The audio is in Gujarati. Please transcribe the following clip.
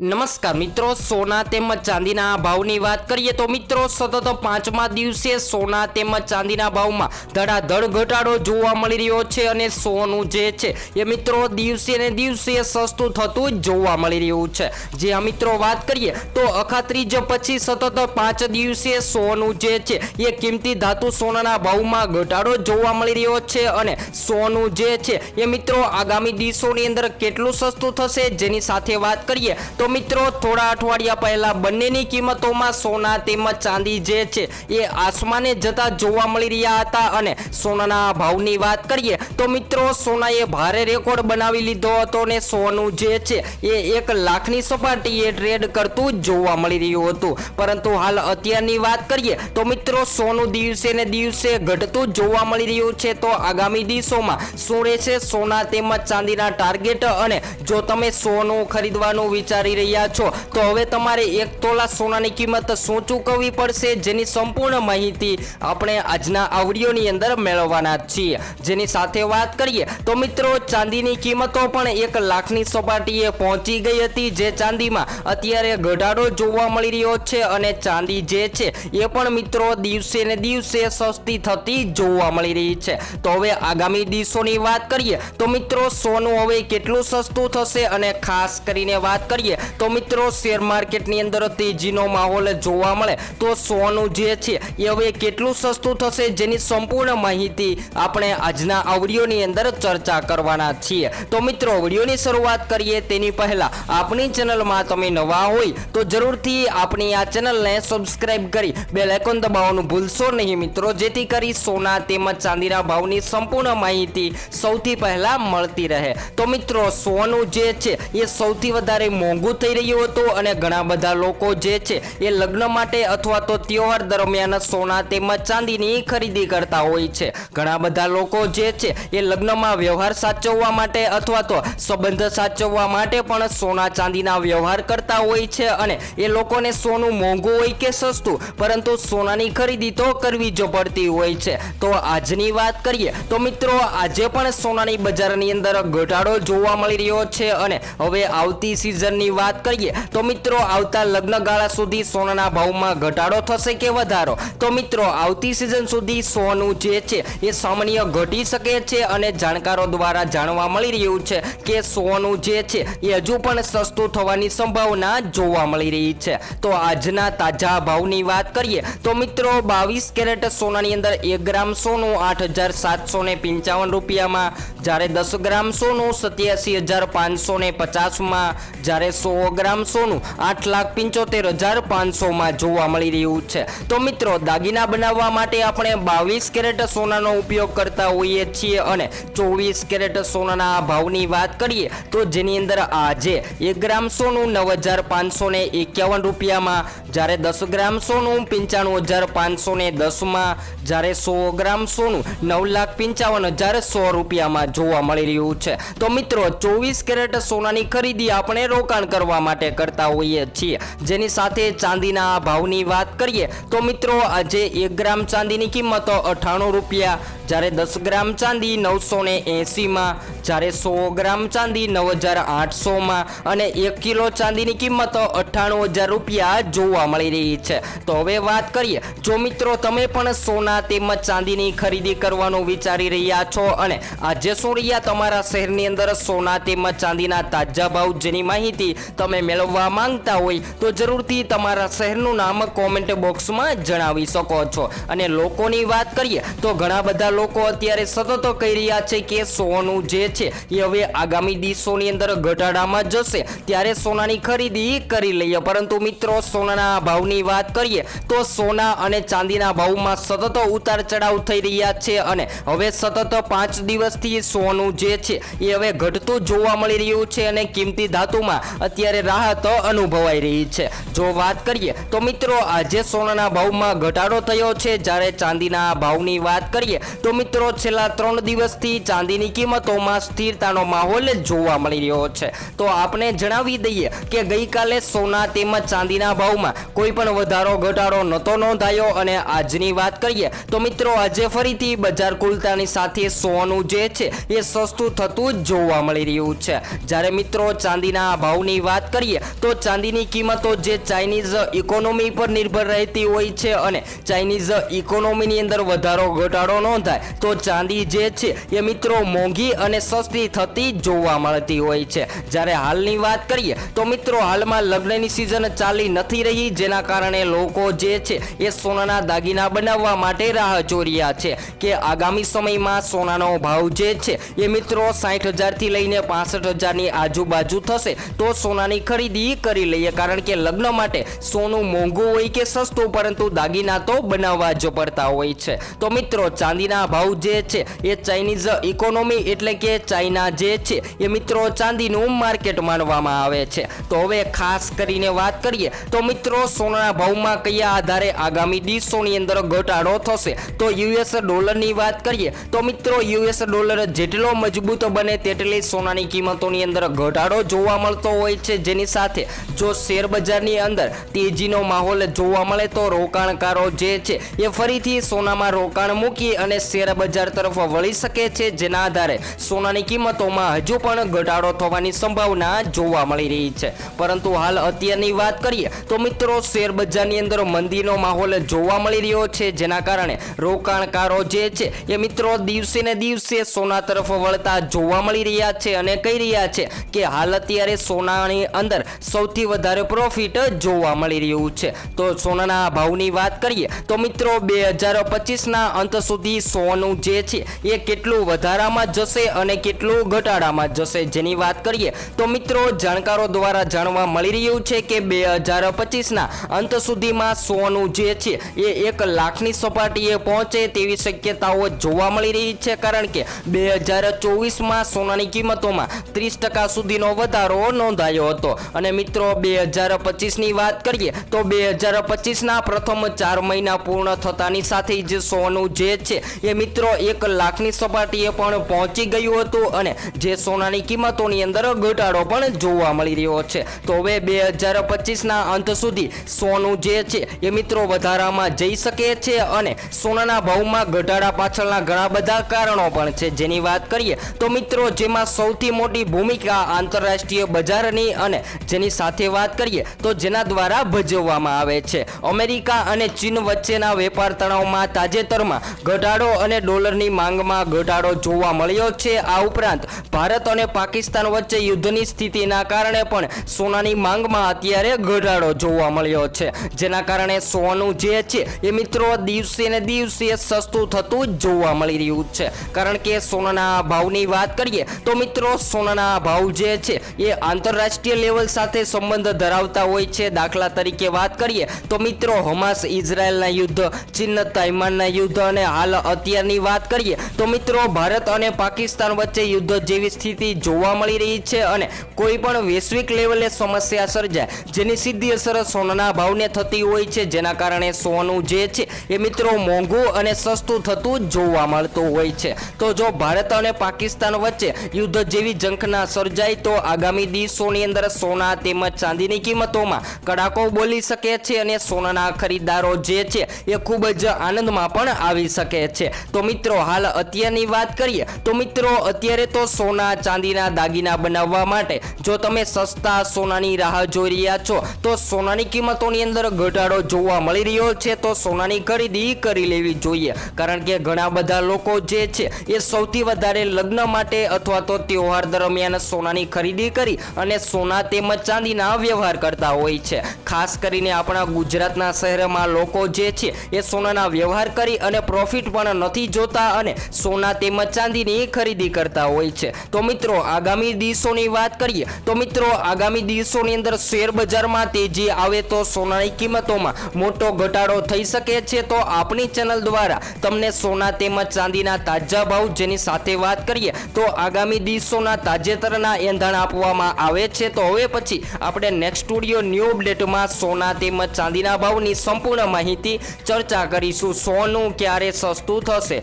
નમસ્કાર મિત્રો, સોના તેમજ ચાંદીના ભાવની વાત કરીએ તો મિત્રો, સતત પાંચમા દિવસે સોના તેમજ ચાંદીના ભાવમાં ધડાધડ ઘટાડો જોવા મળી રહ્યો છે અને સોનું જે છે એ મિત્રો દિવસે ને દિવસે સસ્તું થતું જોવા મળી રહ્યું છે. જે આ મિત્રો વાત કરીએ તો અખાત્રીજ પછી સતત પાંચ દિવસે સોનું જે છે એ કિંમતી ધાતુ સોનાના ભાવમાં ઘટાડો જોવા મળી રહ્યો છે અને સોનું જે છે એ મિત્રો આગામી દિવસોની અંદર કેટલું સસ્તું થશે જેની સાથે વાત કરીએ તો મિત્રો, થોડા અઠવાડિયા પહેલા બંનેની કિંમતોમાં સોના તેમજ ચાંદી જે છે, એ આસમાને જતા જોવા મળી રહ્યા હતા અને સોનાના ભાવની વાત કરીએ તો મિત્રો, સોનાએ ભારે રેકોર્ડ બનાવી લીધો હતો ને સોનું જે છે, એ એક લાખની સપાટીએ ટ્રેડ કરતું જોવા મળી રહ્યું હતું. પરંતુ હાલ અત્યારની વાત કરીએ તો મિત્રો, સોનું દિવસે ને દિવસે ઘટતું જોવા મળી રહ્યું છે. તો આગામી દિવસોમાં શું રહેશે? સોના તેમજ ચાંદીના ટાર્ગેટ અને જો તમે સોનું ખરીદવાનું વિચારી રહ્યા છો. તો હવે તમારે એક તોલા સોનાની કિંમત શું ચૂકવવી પડશે જેની સંપૂર્ણ માહિતી આપણે આજના આવડીઓની અંદર મેળવવાના છીએ. જેની સાથે વાત કરીએ તો મિત્રો, ચાંદીની કિંમતો પણ એક લાખની સપાટીએ પહોંચી ગઈ હતી જે ચાંદીમાં અત્યારે ઘટાડો જોવા મળી રહ્યો છે અને ચાંદી જે છે એ પણ મિત્રો દિવસે ને દિવસે સસ્તી થતી જોવા મળી રહી છે. તો હવે આગામી દિવસોની વાત કરીએ તો મિત્રો, સોનું હવે કેટલું સસ્તું થશે અને ખાસ કરીને વાત કરીએ તો મિત્રો શેર માર્કેટની અંદર તેજીનો માહોલ જોવા મળે. તો સોનું જે છે, એ હવે કેટલું સસ્તું થશે જેની સંપૂર્ણ માહિતી આપણે આજના આ અંદર ચર્ચા કરવાના છીએ. તો મિત્રો, વિડીયોની શરૂઆત કરીએ તેની પહેલા, આપણી ચેનલમાં તમે નવા હોય, તો જરૂરથી આપણી આ ચેનલને સબસ્ક્રાઇબ કરી બેલ આઇકોન દબાવવાનું ભૂલશો નહીં મિત્રો, જેથી કરી સોના તેમજ ચાંદીના ભાવની સંપૂર્ણ માહિતી સૌથી પહેલા મળતી રહે. તો મિત્રો, સોનું જે છે, એ સૌથી વધારે મોંઘું થઈ રહ્યો હતો અને ઘણા બધા લોકો જે છે એ લગ્ન માટે અથવા તો તહેવાર દરમિયાન સોના તેમજ ચાંદીની ખરીદી કરતા હોય છે. ઘણા બધા લોકો જે છે એ લગ્નમાં વ્યવહાર સાચવવા માટે અથવા તો સંબંધ સાચવવા માટે પણ સોના ચાંદીના વ્યવહાર કરતા હોય છે અને એ લોકોને સોનું મોંઘું હોય કે સસ્તું, પરંતુ સોનાની ખરીદી તો કરવી જ પડતી હોય છે. તો આજની વાત કરીએ તો મિત્રો આજે પણ સોનાની બજારની અંદર ઘટાડો જોવા મળી રહ્યો છે અને હવે આવતી સિઝનની વાત કરીએ, તો મિત્રો, આવતા લગ્નગાળા સુધી સોનાના ભાવમાં ઘટાડો થશે કે વધારો? તો મિત્રો, આવતી સિઝન સુધી સોનું જે છે, એ સામાન્ય ઘટી શકે છે અને જાણકારો દ્વારા જાણવા મળી રહ્યું છે કે સોનું જે છે, એ હજુ પણ સસ્તું થવાની સંભાવના જોવા મળી રહી છે. તો આજના તાજા ભાવની વાત કરીએ, તો મિત્રો, બાવીસ કેરેટ સોનાની અંદર એક ગ્રામ સોનું, આઠ હજાર સાતસો ને પંચાવન રૂપિયામાં, જ્યારે દસ ગ્રામ સોનું, સત્યાસી હજાર પાંચસો ને પચાસમાં, જ્યારે સો ગ્રામ સોનું આઠ લાખ પંચોતેર હજાર પાંચસોમાં જોવા મળી રહ્યું છે. તો મિત્રો, દાગીના બનાવવા માટે આપણે બાવીસ કેરેટ સોનાનો ઉપયોગ કરતા હોઈએ છીએ અને ચોવીસ કેરેટ સોનાના ભાવની વાત કરીએ, તો જેની અંદર આજે એક ગ્રામ સોનું નવ હજાર પાંચસો ને એકાવન રૂપિયામાં, જ્યારે દસ ગ્રામ સોનું પંચાણું હજાર પાંચસો ને દસમાં, જ્યારે સો ગ્રામ સોનું નવ લાખ પંચાવન હજાર સો રૂપિયામાં જોવા મળી રહ્યું છે. તો મિત્રો, ચોવીસ કેરેટ સોનાની ખરીદી આપણે રોકાણ કરવા માટે કરતા હોઈએ છીએ. જેની સાથે ચાંદીના ભાવની વાત કરીએ, તો મિત્રો આજે એક ગ્રામ ચાંદીની કિંમત અઠ્ઠાણું રૂપિયા, જ્યારે દસ ગ્રામ ચાંદી નવસો ને એંસીમાં, જ્યારે સો ગ્રામ ચાંદી નવ હજાર આઠસોમાં અને એક કિલો ચાંદીની કિંમત અઠ્ઠાણું હજાર રૂપિયા જોવા મળી રહી છે. તો હવે વાત કરીએ, જો મિત્રો તમે પણ સોના તેમજ ચાંદીની ખરીદી કરવાનું વિચારી રહ્યા છો અને આજે શું તમારા શહેરની અંદર સોના તેમજ ચાંદીના તાજા ભાવ જેની માહિતી તમે મેળવવા માંગતા હોય તો જરૂરથી તમારા શહેરનું નામ કોમેન્ટ બોક્સમાં જણાવી શકો છો. અને લોકોની વાત કરીએ તો ઘણા બધા લોકો અત્યારે સતત કહી રહ્યા છે કે સોનું જે છે એ હવે આગામી દિવસોની અંદર ઘટાડામાં જશે. ત્યારે સોનાની ખરીદી કરી લઈએ. પરંતુ મિત્રો, સોનાના ભાવની વાત કરીએ તો સોના અને ચાંદીના ભાવમાં સતત ઉતાર ચઢાવ થઈ રહ્યા છે અને હવે સતત પાંચ દિવસથી સોનું જે છે એ હવે ઘટતું જોવા મળી રહ્યું છે અને કિંમતી ધાતુમાં અત્યારે રાહત અનુભવાઈ રહી છે. જો વાત કરીએ તો મિત્રો, આજે સોનાના ભાવમાં ઘટાડો થયો છે. જ્યારે ચાંદીના ભાવની વાત કરીએ તો મિત્રો, છેલ્લા ત્રણ દિવસથી ચાંદીની કિંમતોમાં સ્થિરતાનો માહોલ જોવા મળી રહ્યો છે. તો આપણે જણાવી દઈએ કે ગઈકાલે સોના તેમજ ચાંદીના ભાવમાં કોઈ પણ વધારો, ઘટાડો નહોતો નોંધાયો અને આજની વાત કરીએ તો મિત્રો, આજે ફરીથી બજાર કુલતાની સાથે સોનું જે છે એ સસ્તું થતું જોવા મળી રહ્યું છે. જ્યારે મિત્રો, ચાંદીના ભાવની વાત કરીએ, તો ચાંદીની કિંમતો જે ચાઇનીઝ ઇકોનોમી પર નિર્ભર રહેતી હોય છે અને ચાઇનીઝ ઇકોનોમીની અંદર વધારો ઘટાડો નોંધાય, તો ચાંદી જે છે, એ મિત્રો મોંઘી અને સસ્તી થતી જોવા મળતી હોય છે. જ્યારે હાલની વાત કરીએ, તો મિત્રો હાલમાં લગ્નની સિઝન ચાલી નથી રહી, જેના કારણે લોકો જે છે, એ સોનાના દાગીના બનાવવા માટે રાહ ચોર્યા છે કે આગામી સમયમાં સોનાનો ભાવ જે છે, એ મિત્રો સાઠ હજારથી લઈને પાસઠ હજારની આજુબાજુ થશે, તો સોનાની ખરીદી કરી લઈએ. કારણ કે લગ્ન માટે સોનું મોંઘું હોય કે સસ્તું, પરંતુ દાગીના તો બનાવવા જ પડતા હોય છે. તો મિત્રો, ચાંદીના ભાવ જે છે એ ચાઇનીઝ ઇકોનોમી એટલે કે ચાઇના જે છે એ મિત્રો ચાંદીનું માર્કેટ માનવામાં આવે છે. તો હવે ખાસ કરીને વાત કરીએ, તો મિત્રો, સોનાના ભાવમાં કયા આધારે આગામી દિવસોની અંદર ઘટાડો થશે? તો યુએસ ડોલરની વાત કરીએ, તો મિત્રો, યુએસ ડોલર જેટલો મજબૂત બને તેટલી સોનાની કિંમતોની અંદર ઘટાડો જોવા મળતો હોય છે. જેની સાથે જો શેર બજારની અંદર તેજીનો માહોલ જોવા મળે તો રોકાણકારો જે છે એ ફરીથી સોનામાં રોકાણ મૂકી અને શેર બજાર તરફ વળી શકે છે. જેના આધારે સોનાની કિંમતોમાં હજુ પણ ઘટાડો થવાની સંભાવના જોવા મળી રહી છે. પરંતુ હાલ અત્યારની વાત કરીએ તો મિત્રો શેર બજારની અંદર મંદીનો માહોલ જોવા મળી રહ્યો છે. જેના કારણે રોકાણકારો જે છે એ મિત્રો દિવસે ને દિવસે સોના તરફ વળતા જોવા મળી રહ્યા છે અને કહી રહ્યા છે કે હાલ અત્યારે સોનાની અંદર સૌથી વધારે પ્રોફિટ જોવા મળી રહ્યું છે. તો સોનાના ભાવની વાત કરીએ, તો મિત્રો બે હજાર પચીસના અંત સુધી સોનું જે છે, એ કેટલું વધારામાં જશે અને કેટલું ઘટાડામાં જશે જેની વાત કરીએ, તો મિત્રો જાણકારો દ્વારા જાણવા મળી રહ્યું છે કે બે હજાર પચીસના અંત સુધીમાં સોનું જે છે, એ એક લાખની સપાટીએ પહોંચે તેવી શક્યતાઓ જોવા મળી રહી છે. કારણ કે બે હજાર ચોવીસમાં સોનાની કિંમતોમાં ત્રીસ ટકા સુધીનો વધારો નોંધાયો હતો. અને મિત્રો, બે હજાર પચીસની વાત કરીએ, તો બે હજાર પચીસના પ્રથમ ચાર મહિના પૂર્ણ થતાની સાથે જ સોનું જે છે, એ મિત્રો એક લાખની સપાટીએ પણ પહોંચી ગયું હતું અને જે સોનાની કિંમતોની અંદર ઘટાડો પણ જોવા મળી રહ્યો છે. તો હવે બે હજાર પચીસના અંત સુધી સોનું જે છે, એ મિત્રો વધારામાં જઈ શકે છે અને સોનાના ભાવમાં ઘટાડા પાછળના ઘણા બધા કારણો પણ છે. જેની વાત કરીએ, તો મિત્રો, જેમાં સૌથી મોટી ભૂમિકા આંતરરાષ્ટ્રીય બજારની અને જેની સાથે વાત કરીએ તો જેના દ્વારા ભજવવામાં આવે છે. અમેરિકા અને ચીન વચ્ચેના વેપાર તણાવમાં તાજેતરમાં ઘટાડો અને ડોલરની માંગમાં ઘટાડો જોવા મળ્યો છે. આ ઉપરાંત ભારત અને પાકિસ્તાન વચ્ચે યુદ્ધની સ્થિતિના કારણે પણ સોનાની માંગમાં અત્યારે ઘટાડો જોવા મળ્યો છે. જેના કારણે સોનું જે છે એ મિત્રો દિવસે ને દિવસે સસ્તું થતું જોવા મળી રહ્યું છે. કારણ કે સોનાના ભાવની વાત કરીએ તો મિત્રો, સોનાના ભાવ જે છે એ આંતરરાષ્ટ્રીય લેવલ સાથે સંબંધ ધરાવતા હોય છે. દાખલા તરીકે વાત કરીએ તો મિત્રો, હમાસ ઇઝરાયલના યુદ્ધ, ચીન તાઇમાનના યુદ્ધ અને હાલ અત્યારની વાત કરીએ તો મિત્રો, ભારત અને પાકિસ્તાન વચ્ચે યુદ્ધ જેવી સ્થિતિ જોવા મળી રહી છે અને કોઈ પણ વૈશ્વિક લેવલે સમસ્યા સર્જાય, જેની સીધી અસર સોનાના ભાવને થતી હોય છે. જેના કારણે સોનું જે છે એ મિત્રો મોંઘું અને સસ્તું થતું જોવા મળતું હોય છે. તો જો ભારત અને પાકિસ્તાન વચ્ચે યુદ્ધ જેવી ઝંખના સર્જાય તો આગામી દિવસોની અંદર સોના તેમજ ચાંદીની કિંમતોમાં કડાકો બોલી શકે છે અને સોનાના ખરીદદારો જે છે એ ખૂબ જ આનંદમાં પણ આવી શકે છે. તો મિત્રો, હાલ અત્યારની વાત કરીએ, તો મિત્રો, અત્યારે તો સોના, ચાંદીના દાગીના બનાવવા માટે જો તમે સસ્તા સોનાની રાહ જોઈ રહ્યા છો, તો સોનાની કિંમતોની અંદર ઘટાડો જોવા મળી રહ્યો છે, તો સોનાની ખરીદી કરી લેવી જોઈએ. કારણ કે ઘણા બધા લોકો જે છે એ સૌથી વધારે લગ્ન માટે અથવા તો તહેવાર દરમિયાન સોનાની ખરીદી કરી અને સોના તેમજ ચાંદીના વ્યવહાર કરતા હોય છે. ખાસ કરીને આપણા ગુજરાતના શહેરમાં લોકો જે છે એ સોનાના વ્યવહાર કરી અને પ્રોફિટ પણ નથી જોતા અને સોના તેમજ ચાંદીની ખરીદી કરતા હોય છે. તો મિત્રો, આગામી દિવસોની વાત કરીએ, તો મિત્રો, આગામી દિવસોની અંદર શેર બજારમાં તેજી આવે તો સોનાની કિંમતોમાં મોટો ઘટાડો થઈ શકે છે. તો આપણી ચેનલ દ્વારા તમને સોના તેમજ ચાંદીના તાજા ભાવ જેની સાથે વાત કરીએ, તો આગામી દિવસોના તાજેતરના એંધાણ આપવામાં આવે તો હવે પછી આપણે નેક્સ્ટ સ્ટુડિયો ન્યૂ અપડેટમાં સોના તેમજ ચાંદીના ભાવની સંપૂર્ણ માહિતી ચર્ચા કરીશું. સોનું ક્યારે સસ્તું થશે?